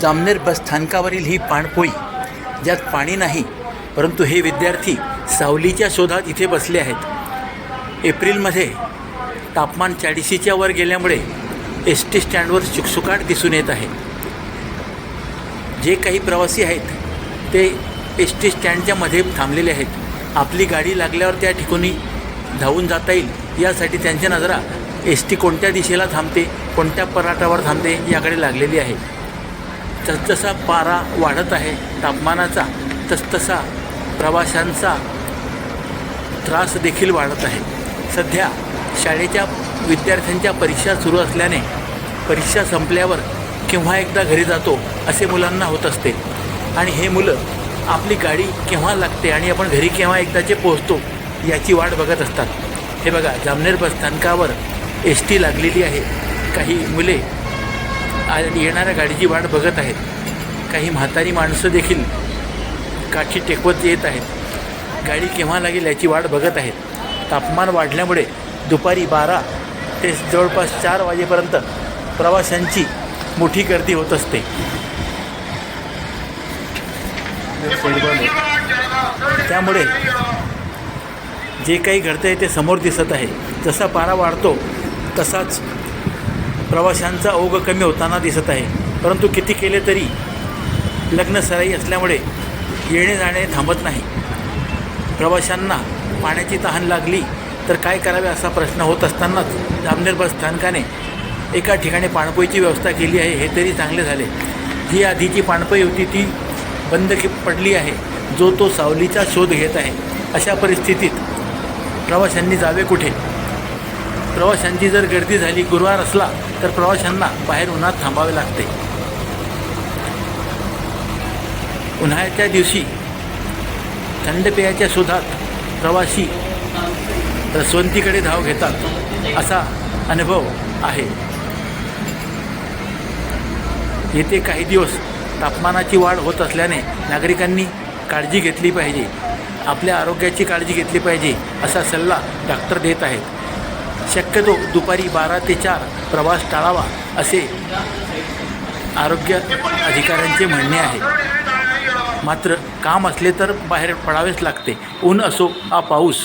जामनेर बसस्थानकावरील ही पाणपोई ज्यात पाणी नाही परंतु हे विद्यार्थी सावलीच्या शोधात इथे बसले आहेत. एप्रिलमध्ये तापमान चाळीशीच्या वर गेल्यामुळे एस टी स्टँडवर शुकशुकाट दिसून येत आहे. जे काही प्रवासी आहेत ते एस टी स्टँडच्या मध्ये थांबलेले आहेत. आपली गाडी लागल्यावर त्या ठिकाणी धावून जाता येईल यासाठी त्यांच्या नजरा एस टी कोणत्या दिशेला थांबते कोणत्या पराठावर थांबते याकडे लागलेली आहे. जसजसा पारा वाढत आहे तापमानाचा तसतसा प्रवाशांचा त्रास देखील वाढत आहे. सध्या शाळेच्या विद्यार्थ्यांच्या परीक्षा सुरू असल्याने परीक्षा संपल्यावर केव्हा एकदा घरी जातो असे मुलांना होत असते. आणि हे मुलं आपली गाडी केव्हा लागते आणि आपण घरी केव्हा एकदाचे पोहोचतो याची वाट बघत असतात. हे बघा जामनेर बसस्थानकावर एस टी लागलेली आहे. काही मुले येणाऱ्या गाडीची वाट बघत आहेत. काही म्हातारी माणसं देखील काठी टेकवत येत आहेत. गाडी केव्हा लागेल याची वाट बघत आहेत. तापमान वाढल्यामुळे दुपारी बारा ते जवळपास चार वाजेपर्यंत प्रवाशांची मोठी गर्दी होत असते. त्यामुळे जे काही घडतं आहे ते समोर दिसत आहे. जसा पारा वाढतो तसाच प्रवाशांचा ओघ कमी होताना दिसत आहे. परंतु किती केले तरी लग्न सराई असल्यामुळे येणे जाणे थांबत नाही. प्रवाशांना पाण्याची तहान लागली तर काय करावे असा प्रश्न होत असतानाच जामनेर बस स्थानकाने एका ठिकाणी पाणपोईची व्यवस्था केली आहे हे तरी चांगले झाले. जी आधीची पाणपोई होती ती बंद की पडली आहे जो तो सावलीचा शोध घेत आहे. अशा परिस्थितीत प्रवाशांनी जावे कुठे? प्रवाशांची जर गर्दी झाली गुरुवार असला तर प्रवाशांना बाहेर उन्हात थांबावे लागते. उन्हाळ्याच्या दिवशी थंड पेयाच्या शोधात प्रवासी रसवंतीकडे धाव घेतात असा अनुभव आहे. येथे काही दिवस तापमानाची वाढ होत असल्याने नागरिकांनी काळजी घेतली पाहिजे. आपल्या आरोग्याची काळजी घेतली पाहिजे असा सल्ला डॉक्टर देत आहेत. शक्यतो दुपारी बारा ते चार प्रवास टाळावा असे आरोग्य अधिकाऱ्यांचे म्हणणे आहे. मात्र काम असले तर बाहेर पडावेच लागते. ऊन असो हा पाऊस.